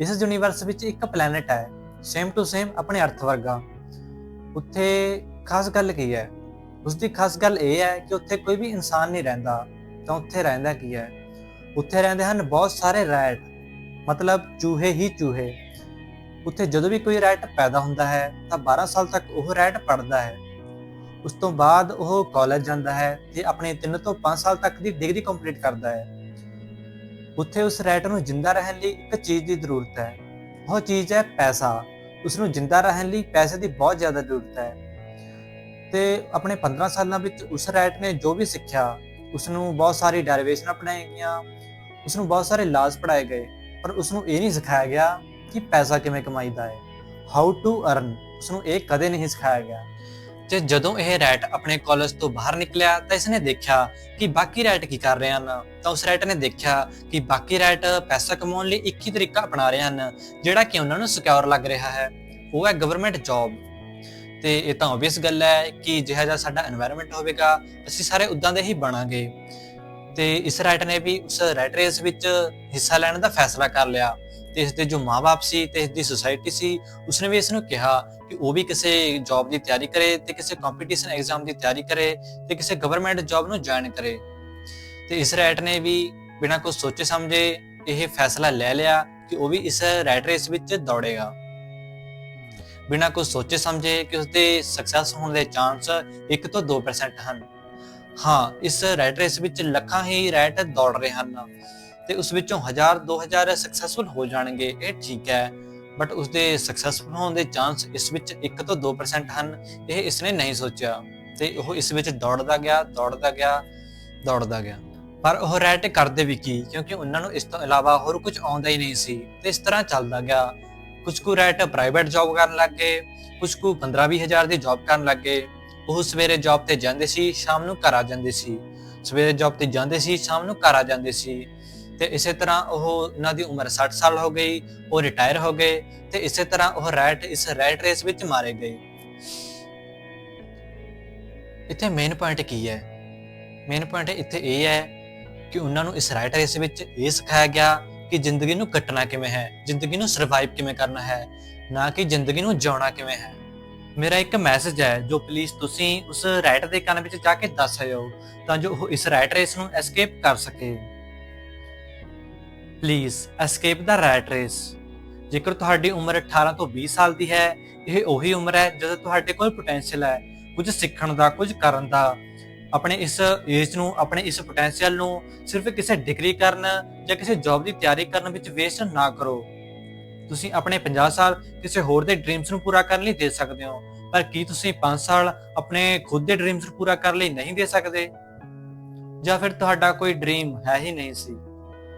ਇਸ ਯੂਨੀਵਰਸ ਵਿੱਚ ਇੱਕ ਪਲੈਨਟ ਹੈ ਸੇਮ ਟੂ ਸੇਮ ਆਪਣੇ ਅਰਥ ਵਰਗਾ। ਉੱਥੇ ਖਾਸ ਗੱਲ ਕੀ ਹੈ? ਉਸ ਦੀ ਖਾਸ ਗੱਲ ਇਹ ਹੈ ਕਿ ਉੱਥੇ ਕੋਈ ਵੀ ਇਨਸਾਨ ਨਹੀਂ ਰਹਿੰਦਾ, ਤਾਂ ਉੱਥੇ ਰਹਿੰਦਾ ਕੀ ਹੈ? ਉੱਥੇ ਰਹਿੰਦੇ ਹਨ ਬਹੁਤ ਸਾਰੇ ਰੈਟ ਮਤਲਬ ਚੂਹੇ ਹੀ ਚੂਹੇ। ਉੱਥੇ ਜਦੋਂ ਵੀ ਕੋਈ ਰੈਟ ਪੈਦਾ ਹੁੰਦਾ ਹੈ, ਤਾਂ 12 ਸਾਲ ਤੱਕ ਉਹ ਰੈਟ ਪੜਦਾ ਹੈ। ਉਸ ਤੋਂ ਬਾਅਦ ਉਹ ਕਾਲਜ ਜਾਂਦਾ ਹੈ ਤੇ ਆਪਣੇ 3 ਤੋਂ 5 ਸਾਲ ਤੱਕ ਦੀ ਡਿਗਰੀ ਕੰਪਲੀਟ ਕਰਦਾ ਹੈ। ਉੱਥੇ ਉਸ ਰੈਟ ਨੂੰ ਜਿੰਦਾ ਰਹਿਣ ਲਈ ਇੱਕ ਚੀਜ਼ ਦੀ ਜ਼ਰੂਰਤ ਹੈ। ਉਹ ਚੀਜ਼ ਹੈ ਪੈਸਾ। ਉਸ ਨੂੰ ਜਿੰਦਾ ਰਹਿਣ ਲਈ ਪੈਸੇ ਦੀ ਬਹੁਤ ਜ਼ਿਆਦਾ ਜ਼ਰੂਰਤ ਹੈ। ਤੇ ਆਪਣੇ 15 ਸਾਲਾਂ ਵਿੱਚ ਉਸ ਰਾਈਟ ਨੇ ਜੋ ਵੀ ਸਿੱਖਿਆ, ਉਸ ਨੂੰ ਬਹੁਤ ਸਾਰੀ ਡੈਰੀਵੇਸ਼ਨਾਂ ਪੜ੍ਹਾਈਆਂ ਗਈਆਂ, ਉਸ ਨੂੰ ਬਹੁਤ ਸਾਰੇ ਲਾਜ਼ ਪੜ੍ਹਾਏ ਗਏ, ਪਰ ਉਸ ਨੂੰ ਇਹ ਨਹੀਂ ਸਿਖਾਇਆ ਗਿਆ ਕਿ ਪੈਸਾ ਕਿਵੇਂ ਕਮਾਈਦਾ ਹੈ। ਹਾਊ ਟੂ ਅਰਨ ਉਸ ਨੂੰ ਇਹ ਕਦੇ ਨਹੀਂ ਸਿਖਾਇਆ ਗਿਆ। ਤੇ ਜਦੋਂ ਇਹ ਰੈਟ ਆਪਣੇ ਕਾਲਜ ਤੋਂ ਬਾਹਰ ਨਿਕਲਿਆ ਤਾਂ ਇਸਨੇ ਦੇਖਿਆ ਕਿ ਬਾਕੀ ਰੈਟ ਕੀ ਕਰ ਰਹੇ ਹਨ। ਤਾਂ ਉਸ ਰੈਟ ਨੇ ਦੇਖਿਆ ਕਿ ਬਾਕੀ ਰੈਟ ਪੈਸਾ ਕਮਾਉਣ ਲਈ ਇੱਕ ਹੀ ਤਰੀਕਾ ਅਪਣਾ ਰਹੇ ਹਨ, ਜਿਹੜਾ ਕਿ ਉਹਨਾਂ ਨੂੰ ਸਿਕਿਉਰ ਲੱਗ ਰਿਹਾ ਹੈ। ਉਹ ਹੈ ਗਵਰਨਮੈਂਟ ਜੌਬ ਤੇ ਇਹ ਤਾਂ ਓਬਵੀਅਸ ਗੱਲ ਹੈ ਕਿ ਜਿਹੜਾ ਜਿਹਾ ਸਾਡਾ এনवायरमेंट ਹੋਵੇਗਾ, ਅਸੀਂ ਸਾਰੇ ਉਦਾਂ ਦੇ ਹੀ ਬਣਾਂਗੇ। ਤੇ ਇਸ ਰਾਈਟ ਨੇ ਵੀ ਉਸ ਰੈਟ ਰੇਸ ਵਿੱਚ ਹਿੱਸਾ ਲੈਣ ਦਾ ਫੈਸਲਾ ਕਰ ਲਿਆ। ਤੇ ਇਸ ਦੇ ਜੋ ਮਾਪੇ ਸੀ ਤੇ ਇਸ ਦੀ ਸੁਸਾਇਟੀ ਸੀ, ਉਸਨੇ ਵੀ ਇਸ ਨੂੰ ਕਿਹਾ ਕਿ ਉਹ ਵੀ ਕਿਸੇ ਜੌਬ ਦੀ ਤਿਆਰੀ ਕਰੇ ਤੇ ਕਿਸੇ ਕੰਪੀਟੀਸ਼ਨ ਐਗਜ਼ਾਮ ਦੀ ਤਿਆਰੀ ਕਰੇ ਤੇ ਕਿਸੇ ਗਵਰਨਮੈਂਟ ਜੌਬ ਨੂੰ ਜੁਆਇਨ ਕਰੇ। ਤੇ ਇਸ ਰੈਟ ਨੇ ਵੀ ਬਿਨਾਂ ਕੁਝ ਸੋਚੇ ਸਮਝੇ ਇਹ ਫੈਸਲਾ ਲੈ ਲਿਆ ਕਿ ਉਹ ਵੀ ਇਸ ਰੈਟ ਰੇਸ ਵਿੱਚ ਦੌੜੇਗਾ। ਬਿਨਾਂ ਕੁਝ ਸੋਚੇ ਸਮਝੇ ਕਿ ਉਸਦੇ ਸਕਸੈਸ ਹੋਣ ਦੇ ਚਾਂਸ 1 ਤੋਂ 2% ਹਨ। ਹਾਂ, ਇਸ ਰੈਟ ਰੇਸ ਵਿੱਚ ਲੱਖਾਂ ਹੀ ਰੈਟ ਦੌੜ ਰਹੇ ਹਨ। ਤੇ ਉਸ ਵਿੱਚੋਂ 1000 2000 ਸਕਸੈਸਫੁਲ ਹੋ ਜਾਣਗੇ, ਇਹ ਠੀਕ ਹੈ। ਬਟ ਉਸਦੇ ਸਕਸੈਸਫੁਲ ਹੋਣ ਦੇ ਚਾਂਸ ਇਸ ਵਿੱਚ 1 ਤੋਂ 2% ਹਨ, ਇਹ ਇਸਨੇ ਨਹੀਂ ਸੋਚਿਆ। ਤੇ ਉਹ ਇਸ ਵਿੱਚ ਦੌੜਦਾ ਗਿਆ ਦੌੜਦਾ ਗਿਆ ਦੌੜਦਾ ਗਿਆ। ਪਰ ਉਹ ਰੈਟ ਕਰਦੇ ਵੀ ਕੀ? ਕਿਉਂਕਿ ਉਹਨਾਂ ਨੂੰ ਇਸ ਤੋਂ ਇਲਾਵਾ ਹੋਰ ਕੁਝ ਆਉਂਦਾ ਹੀ ਨਹੀਂ ਸੀ। ਤੇ ਇਸ ਤਰ੍ਹਾਂ ਚੱਲਦਾ ਗਿਆ। ਕੁਝ ਕੁ ਰੈਟ ਪ੍ਰਾਈਵੇਟ ਜੌਬ ਕਰਨ ਲੱਗ ਗਏ, ਕੁਝ ਕੁ 15 ਹਜ਼ਾਰ ਦੀ ਜੌਬ ਕਰਨ ਲੱਗ ਗਏ। ਉਹ ਸਵੇਰੇ ਜੌਬ ਤੇ ਜਾਂਦੇ ਸੀ, ਸ਼ਾਮ ਨੂੰ ਘਰ ਆ ਜਾਂਦੇ ਸੀ। ਸਵੇਰੇ ਜੌਬ ਤੇ ਜਾਂਦੇ ਸੀ, ਸ਼ਾਮ ਨੂੰ ਘਰ ਆ ਜਾਂਦੇ ਸੀ। ਤੇ ਇਸੇ ਤਰ੍ਹਾਂ ਉਹ ਇਹਨਾਂ ਦੀ ਉਮਰ 60 ਸਾਲ ਹੋ ਗਈ, ਉਹ ਰਿਟਾਇਰ ਹੋ ਗਏ ਤੇ ਇਸੇ ਤਰ੍ਹਾਂ ਉਹ ਰੈਟ ਇਸ ਰੈਟ ਰੇਸ ਵਿੱਚ ਮਾਰੇ ਗਏ। ਇੱਥੇ ਮੇਨ ਪੁਆਇੰਟ ਕੀ ਹੈ? ਮੇਨ ਪੁਆਇੰਟ ਇੱਥੇ ਇਹ ਹੈ ਕਿ ਉਹਨਾਂ ਨੂੰ ਇਸ ਰਾਈਟ ਰੇਸ ਵਿੱਚ ਇਹ ਸਿਖਾਇਆ ਗਿਆ ਕਿ ਜ਼ਿੰਦਗੀ ਨੂੰ ਕੱਟਣਾ ਕਿਵੇਂ ਹੈ, ਜ਼ਿੰਦਗੀ ਨੂੰ ਸਰਵਾਈਵ ਕਿਵੇਂ ਕਰਨਾ ਹੈ, ਨਾ ਕਿ ਜ਼ਿੰਦਗੀ ਨੂੰ ਜਿਉਣਾ ਕਿਵੇਂ ਹੈ। ਮੇਰਾ ਇੱਕ ਮੈਸੇਜ ਹੈ ਜੋ ਪਲੀਜ਼ ਤੁਸੀਂ ਉਸ ਰੈਟ ਦੇ ਕੰਨ ਵਿੱਚ ਜਾ ਕੇ ਦੱਸ ਆਇਓ ਤਾਂ ਜੋ ਉਹ ਇਸ ਰਾਈਟ ਰੇਸ ਨੂੰ ਐਸਕੇਪ ਕਰ ਸਕੇ। Please escape the rat race ਜੇਕਰ ਤੁਹਾਡੀ ਉਮਰ 18 ਤੋਂ 20 ਸਾਲ ਦੀ ਹੈ, ਇਹ ਉਹੀ ਉਮਰ ਹੈ ਜਦੋਂ ਤੁਹਾਡੇ ਕੋਲ ਪੋਟੈਂਸ਼ੀਅਲ ਹੈ, ਕੁਝ ਸਿੱਖਣ ਦਾ, ਕੁਝ ਕਰਨ ਦਾ। ਆਪਣੇ ਇਸ ਏਜ ਨੂੰ, ਆਪਣੇ ਇਸ ਪੋਟੈਂਸ਼ੀਅਲ ਨੂੰ ਸਿਰਫ ਕਿਸੇ ਡਿਗਰੀ ਕਰਨ ਜਾਂ ਕਿਸੇ ਜੌਬ ਦੀ ਤਿਆਰੀ ਕਰਨ ਵਿੱਚ ਵੇਸਟ ਨਾ ਕਰੋ। ਤੁਸੀਂ ਆਪਣੇ 50 ਸਾਲ ਕਿਸੇ ਹੋਰ ਦੇ ਡ੍ਰੀਮਸ ਨੂੰ ਪੂਰਾ ਕਰਨ ਲਈ ਦੇ ਸਕਦੇ ਹੋ, ਪਰ ਕੀ ਤੁਸੀਂ 5 ਸਾਲ ਆਪਣੇ ਖੁਦ ਦੇ ਡ੍ਰੀਮਸ ਨੂੰ ਪੂਰਾ ਕਰਨ ਲਈ ਨਹੀਂ ਦੇ ਸਕਦੇ? ਜਾਂ ਫਿਰ ਤੁਹਾਡਾ ਕੋਈ ਡ੍ਰੀਮ ਹੈ ਹੀ ਨਹੀਂ ਸੀ।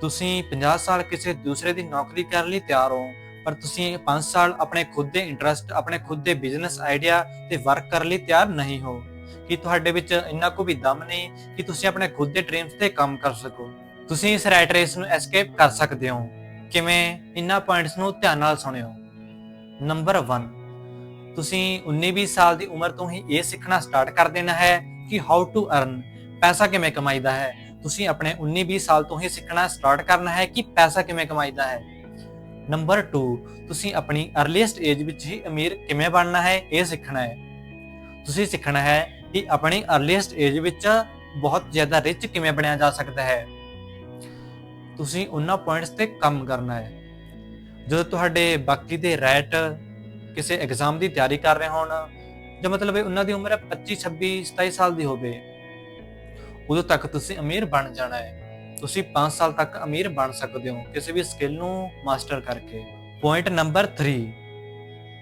ਤੁਸੀਂ 50 ਸਾਲ ਕਿਸੇ ਦੂਸਰੇ ਦੀ ਨੌਕਰੀ ਕਰਨ ਲਈ ਤਿਆਰ ਹੋ, ਪਰ ਤੁਸੀਂ 5 ਸਾਲ ਆਪਣੇ ਖੁਦ ਦੇ ਇੰਟਰਸਟ ਆਪਣੇ ਖੁਦ ਦੇ ਬਿਜ਼ਨਸ ਆਈਡੀਆ ਤੇ ਵਰਕ ਕਰਨ ਲਈ ਤਿਆਰ ਨਹੀਂ ਹੋ। ਕਿ ਤੁਹਾਡੇ ਵਿੱਚ ਇੰਨਾ ਕੋ ਵੀ ਦਮ ਨਹੀਂ ਕਿ ਤੁਸੀਂ ਆਪਣੇ ਖੁਦ ਦੇ ਡ੍ਰੀਮਸ ਤੇ ਕੰਮ ਕਰ ਸਕੋ? ਤੁਸੀਂ ਇਸ ਰੈਟ ਰੇਸ ਨੂੰ ਐਸਕੇਪ ਕਰ ਸਕਦੇ ਹੋ। ਕਿਵੇਂ? ਇਹਨਾਂ ਪੁਆਇੰਟਸ ਨੂੰ ਧਿਆਨ ਨਾਲ ਸੁਣਿਓ। ਨੰਬਰ 1 ਤੁਸੀਂ 19-20 ਸਾਲ ਦੀ ਉਮਰ ਤੋਂ ਹੀ ਇਹ ਸਿੱਖਣਾ ਸਟਾਰਟ ਕਰ ਦੇਣਾ ਹੈ ਕਿ ਹਾਊ ਟੂ ਅਰਨ ਪੈਸਾ ਕਿਵੇਂ ਕਮਾਈਦਾ ਹੈ। ਤੁਸੀਂ ਆਪਣੇ 19-20 ਸਾਲ ਤੋਂ ਹੀ ਸਿੱਖਣਾ ਸਟਾਰਟ ਕਰਨਾ ਹੈ ਕਿ ਪੈਸਾ ਕਿਵੇਂ ਕਮਾਈਦਾ ਹੈ? ਨੰਬਰ 2 ਤੁਸੀਂ ਆਪਣੀ ਅਰਲੀਐਸਟ ਏਜ ਵਿੱਚ ਹੀ ਅਮੀਰ ਕਿਵੇਂ ਬਣਨਾ ਹੈ, ਇਹ ਸਿੱਖਣਾ ਹੈ। ਤੁਸੀਂ ਸਿੱਖਣਾ ਹੈ ਕਿ ਆਪਣੀ ਅਰਲੀਐਸਟ ਏਜ ਵਿੱਚ ਬਹੁਤ ਜ਼ਿਆਦਾ ਰਿਚ ਕਿਵੇਂ ਬਣਿਆ ਜਾ ਸਕਦਾ ਹੈ। ਤੁਸੀਂ ਉਹਨਾਂ ਪੁਆਇੰਟਸ ਤੇ ਕੰਮ ਕਰਨਾ ਹੈ। ਜਦੋਂ ਤੁਹਾਡੇ ਬਾਕੀ ਦੇ ਰੈਟ ਕਿਸੇ ਐਗਜ਼ਾਮ ਦੀ ਤਿਆਰੀ ਕਰ ਰਹੇ ਹੋਣ, ਜਾਂ ਮਤਲਬ ਉਹਨਾਂ ਦੀ ਉਮਰ 25 26 27 ਸਾਲ ਦੀ ਹੋਵੇ ਉਦੋਂ ਤੱਕ ਤੁਸੀਂ ਅਮੀਰ ਬਣ ਜਾਣਾ ਹੈ। ਤੁਸੀਂ 5 ਸਾਲ ਤੱਕ ਅਮੀਰ ਬਣ ਸਕਦੇ ਹੋ ਕਿਸੇ ਵੀ ਸਕਿੱਲ ਨੂੰ ਮਾਸਟਰ ਕਰਕੇ। ਪੁਆਇੰਟ ਨੰਬਰ 3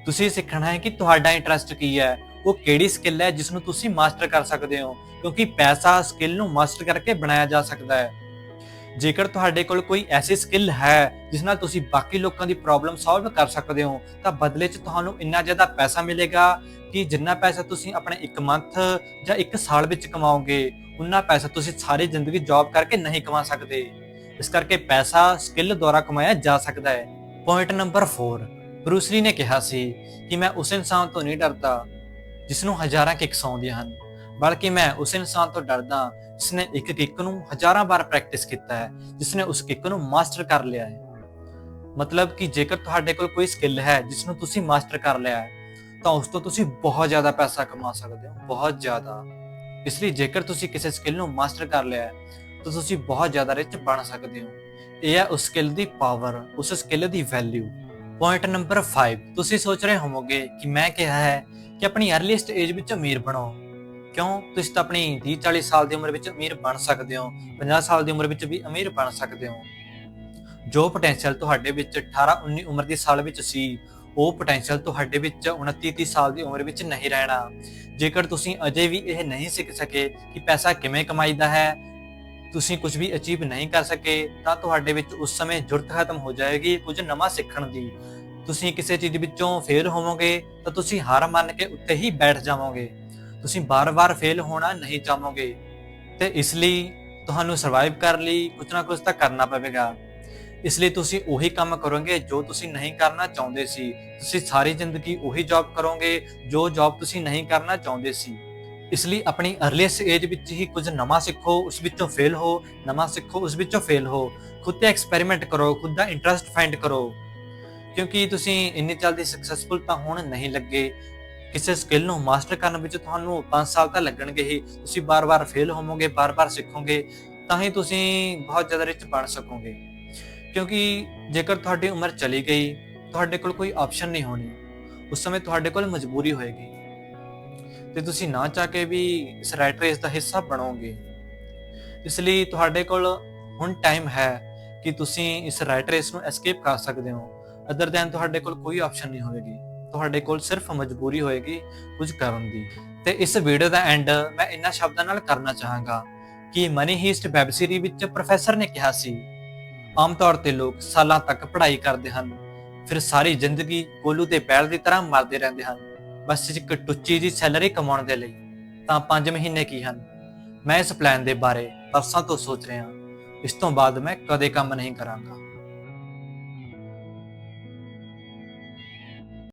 ਤੁਸੀਂ ਸਿੱਖਣਾ ਹੈ ਕਿ ਤੁਹਾਡਾ ਇੰਟਰਸਟ ਕੀ ਹੈ। ਉਹ ਕਿਹੜੀ ਸਕਿੱਲ ਹੈ ਜਿਸ ਨੂੰ ਤੁਸੀਂ ਮਾਸਟਰ ਕਰ ਸਕਦੇ ਹੋ, ਕਿਉਂਕਿ ਪੈਸਾ ਸਕਿੱਲ ਨੂੰ ਮਾਸਟਰ ਕਰਕੇ ਬਣਾਇਆ ਜਾ ਸਕਦਾ ਹੈ। ਜੇਕਰ ਤੁਹਾਡੇ ਕੋਲ ਕੋਈ ਐਸੀ ਸਕਿੱਲ ਹੈ ਜਿਸ ਨਾਲ ਤੁਸੀਂ ਬਾਕੀ ਲੋਕਾਂ ਦੀ ਪ੍ਰੋਬਲਮ ਸੋਲਵ ਕਰ ਸਕਦੇ ਹੋ, ਤਾਂ ਬਦਲੇ 'ਚ ਤੁਹਾਨੂੰ ਇੰਨਾ ਜ਼ਿਆਦਾ ਪੈਸਾ ਮਿਲੇਗਾ ਕਿ ਜਿੰਨਾ ਪੈਸਾ ਤੁਸੀਂ ਆਪਣੇ ਇੱਕ ਮੰਥ ਜਾਂ ਇੱਕ ਸਾਲ ਵਿੱਚ ਕਮਾਓਗੇ, ਉਨਾ ਪੈਸਾ ਤੁਸੀਂ ਸਾਰੀ ਜ਼ਿੰਦਗੀ ਜੌਬ ਕਰਕੇ ਨਹੀਂ ਕਮਾ ਸਕਦੇ। ਇਸ ਕਰਕੇ ਪੈਸਾ ਸਕਿੱਲ ਦੁਆਰਾ ਕਮਾਇਆ ਜਾ ਸਕਦਾ ਹੈ। ਪੁਆਇੰਟ ਨੰਬਰ 4 ਬਰੂਸਲੀ ਨੇ ਕਿਹਾ ਸੀ ਕਿ ਮੈਂ ਉਸ ਇਨਸਾਨ ਤੋਂ ਨਹੀਂ ਡਰਦਾ ਜਿਸ ਨੂੰ ਹਜ਼ਾਰਾਂ ਕਿੱਕਸ ਆਉਂਦੀਆਂ ਹਨ, ਬਲਕਿ ਮੈਂ ਉਸ ਇਨਸਾਨ ਤੋਂ ਡਰਦਾ ਜਿਸ ਨੇ ਇੱਕ ਕਿੱਕ ਨੂੰ ਹਜ਼ਾਰਾਂ ਵਾਰ ਪ੍ਰੈਕਟਿਸ ਕੀਤਾ ਹੈ ਜਿਸ ਨੇ ਉਸ ਕਿੱਕ ਨੂੰ ਮਾਸਟਰ ਕਰ ਲਿਆ ਹੈ। ਮਤਲਬ ਕਿ ਜੇਕਰ ਤੁਹਾਡੇ ਕੋਲ ਕੋਈ ਸਕਿੱਲ ਹੈ ਜਿਸ ਨੂੰ ਤੁਸੀਂ ਮਾਸਟਰ ਕਰ ਲਿਆ ਹੈ ਤਾਂ ਉਸ ਤੋਂ ਤੁਸੀਂ ਬਹੁਤ ਜ਼ਿਆਦਾ ਪੈਸਾ ਕਮਾ ਸਕਦੇ ਹੋ, ਬਹੁਤ ਜ਼ਿਆਦਾ। ਇਸ ਲਈ ਜੇਕਰ ਤੁਸੀਂ ਕਿਸੇ ਸਕਿੱਲ ਨੂੰ ਮਾਸਟਰ ਕਰ ਲਿਆ ਹੈ, ਤਾਂ ਤੁਸੀਂ ਬਹੁਤ ਜ਼ਿਆਦਾ ਰਿਚ ਬਣ ਸਕਦੇ ਹੋ। ਇਹ ਹੈ ਉਸ ਸਕਿੱਲ ਦੀ ਪਾਵਰ ਉਸ ਸਕਿੱਲ ਦੀ ਵੈਲਿਊ ਪੁਆਇੰਟ ਨੰਬਰ 5 ਤੁਸੀਂ ਸੋਚ ਰਹੇ ਹੋਵੋਗੇ ਕਿ ਮੈਂ ਕਿਹਾ ਹੈ ਕਿ ਆਪਣੀ ਅਰਲੀਸਟ ਏਜ ਵਿੱਚ ਅਮੀਰ ਬਣੋ। ਕਿਉਂ? ਤੁਸੀਂ ਤਾਂ ਆਪਣੀ 30 40 ਸਾਲ ਦੀ ਉਮਰ ਵਿੱਚ ਅਮੀਰ ਬਣ ਸਕਦੇ ਹੋ 50 ਸਾਲ ਦੀ ਉਮਰ ਵਿੱਚ ਵੀ ਅਮੀਰ ਬਣ ਸਕਦੇ ਹੋ। ਜੋ ਪੋਟੈਂਸ਼ੀਅਲ ਤੁਹਾਡੇ ਵਿੱਚ 18 19 ਉਮਰ ਦੇ ਸਾਲ ਵਿੱਚ ਸੀ ਉਹ ਪੋਟੈਂਸ਼ੀਅਲ ਤੁਹਾਡੇ ਵਿੱਚ 29 30 ਸਾਲ ਦੀ ਉਮਰ ਵਿੱਚ ਨਹੀਂ ਰਹਿਣਾ। ਜੇਕਰ ਤੁਸੀਂ ਅਜੇ ਵੀ ਇਹ ਨਹੀਂ ਸਿੱਖ ਸਕੇ ਕਿ ਪੈਸਾ ਕਿਵੇਂ ਕਮਾਈਦਾ ਹੈ, ਤੁਸੀਂ ਕੁਝ ਵੀ ਅਚੀਵ ਨਹੀਂ ਕਰ ਸਕੇ, ਤਾਂ ਤੁਹਾਡੇ ਵਿੱਚ ਉਸ ਸਮੇਂ ਜੁਰਤ ਖਤਮ ਹੋ ਜਾਏਗੀ ਕੁਝ ਨਵਾਂ ਸਿੱਖਣ ਦੀ। ਤੁਸੀਂ ਕਿਸੇ ਚੀਜ਼ ਵਿੱਚੋਂ ਫੇਲ ਹੋਵੋਗੇ, ਤਾਂ ਤੁਸੀਂ ਹਾਰ ਮੰਨ ਕੇ ਉੱਤੇ ਹੀ ਬੈਠ ਜਾਵੋਗੇ। ਤੁਸੀਂ ਬਾਰ-ਬਾਰ ਫੇਲ ਹੋਣਾ ਨਹੀਂ ਚਾਹੋਗੇ। ਤੇ ਇਸ ਲਈ ਤੁਹਾਨੂੰ ਸਰਵਾਈਵ ਕਰਨ ਲਈ ਕੁਝ ਨਾ ਕੁਝ ਤਾਂ ਕਰਨਾ ਪਵੇਗਾ। ਇਸ ਲਈ ਤੁਸੀਂ ਉਹੀ ਕੰਮ ਕਰੋਗੇ ਜੋ ਤੁਸੀਂ ਨਹੀਂ ਕਰਨਾ ਚਾਹੁੰਦੇ ਸੀ। ਤੁਸੀਂ ਸਾਰੀ ਜ਼ਿੰਦਗੀ ਉਹੀ ਜੌਬ ਕਰੋਗੇ ਜੋ ਜੌਬ ਤੁਸੀਂ ਨਹੀਂ ਕਰਨਾ ਚਾਹੁੰਦੇ ਸੀ। ਇਸ ਲਈ ਆਪਣੀ ਅਰਲੀਸਟ ਏਜ ਵਿੱਚ ਹੀ ਕੁਝ ਨਵਾਂ ਸਿੱਖੋ, ਉਸ ਵਿੱਚੋਂ ਫੇਲ ਹੋ, ਨਵਾਂ ਸਿੱਖੋ, ਉਸ ਵਿੱਚੋਂ ਫੇਲ ਹੋ। ਖੁਦ ਤੇ ਐਕਸਪੈਰੀਮੈਂਟ ਕਰੋ, ਖੁਦ ਦਾ ਇੰਟਰਸਟ ਫਾਈਂਡ ਕਰੋ। ਕਿਉਂਕਿ ਤੁਸੀਂ ਇੰਨੀ ਜਲਦੀ ਸਕਸੈਸਫੁਲ ਤਾਂ ਹੋਣ ਨਹੀਂ ਲੱਗੇ। ਕਿਸੇ ਸਕਿੱਲ ਨੂੰ ਮਾਸਟਰ ਕਰਨ ਵਿੱਚ ਤੁਹਾਨੂੰ 5 ਸਾਲ ਤਾਂ ਲੱਗਣਗੇ ਹੀ। ਤੁਸੀਂ ਬਾਰ-ਬਾਰ ਫੇਲ ਹੋਵੋਗੇ, ਬਾਰ-ਬਾਰ ਸਿੱਖੋਗੇ, ਤਾਂ ਹੀ ਤੁਸੀਂ ਬਹੁਤ ਜ਼ਿਆਦਾ ਰਿਚ ਬਣ ਸਕੋਗੇ। ਕਿਉਂਕਿ ਜੇਕਰ ਤੁਹਾਡੀ ਉਮਰ ਚਲੀ ਗਈ, ਤੁਹਾਡੇ ਕੋਲ ਕੋਈ ਆਪਸ਼ਨ ਨਹੀਂ ਹੋਣੀ। ਉਸ ਸਮੇਂ ਤੁਹਾਡੇ ਕੋਲ ਮਜਬੂਰੀ ਹੋਏਗੀ। ਤੇ ਤੁਸੀਂ ਨਾ ਚਾਹ ਕੇ ਵੀ ਇਸ ਰੈਟ ਰੇਸ ਦਾ ਹਿੱਸਾ ਬਣੋਗੇ। ਇਸ ਲਈ ਤੁਹਾਡੇ ਕੋਲ ਹੁਣ ਟਾਈਮ ਹੈ ਕਿ ਤੁਸੀਂ ਇਸ ਰੈਟ ਰੇਸ ਨੂੰ ਐਸਕੇਪ ਕਰ ਸਕਦੇ ਹੋ। ਅਦਰ ਦੈਨ ਤੁਹਾਡੇ ਕੋਲ ਕੋਈ ਆਪਸ਼ਨ ਨਹੀਂ ਹੋਵੇਗੀ ਤੁਹਾਡੇ ਕੋਲ ਸਿਰਫ ਮਜਬੂਰੀ ਹੋਏਗੀ ਕੁਝ ਕਰਨ ਦੀ। ਤੇ ਇਸ ਵੀਡੀਓ ਦਾ ਐਂਡ ਮੈਂ ਇਹਨਾਂ ਸ਼ਬਦਾਂ ਨਾਲ ਕਰਨਾ ਚਾਹਾਂਗਾ ਕਿ ਮਨੀ ਹੀਸਟ ਵੈਬ ਸੀਰੀ ਵਿੱਚ ਪ੍ਰੋਫੈਸਰ ਨੇ ਕਿਹਾ ਸੀ ਆਮ ਤੌਰ ਤੇ ਲੋਕ ਸਾਲਾਂ ਤੱਕ ਪੜ੍ਹਾਈ ਕਰਦੇ ਹਨ। ਫਿਰ ਸਾਰੀ ਜ਼ਿੰਦਗੀ ਕੋਲੂ ਤੇ ਬੈਲ ਦੀ ਤਰ੍ਹਾਂ ਮਰਦੇ ਰਹਿੰਦੇ ਹਨ। ਬਸ ਇੱਕ ਟੁੱਚੀ ਜੀ ਸੈਲਰੀ ਕਮਾਉਣ ਦੇ ਲਈ। ਤਾਂ 5 ਮਹੀਨੇ ਕੀ ਹਨ? ਮੈਂ ਇਸ ਪਲਾਨ ਦੇ ਬਾਰੇ ਬਰਸਾਂ ਤੋਂ ਸੋਚ ਰਿਹਾ। ਇਸ ਤੋਂ ਬਾਅਦ ਮੈਂ ਕਦੇ ਕੰਮ ਨਹੀਂ ਕਰਾਂਗਾ।